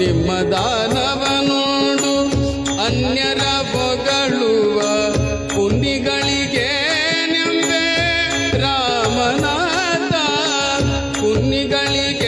ನಿಮ್ಮ ದಾನವನುಂಡು ಅನ್ಯರ ಹೊಗಳುವ ಪುಣ್ಯಗಳಿಗೆ ನೆಂಬೆ ರಾಮನಾಥ ಪುಣ್ಯಗಳಿಗೆ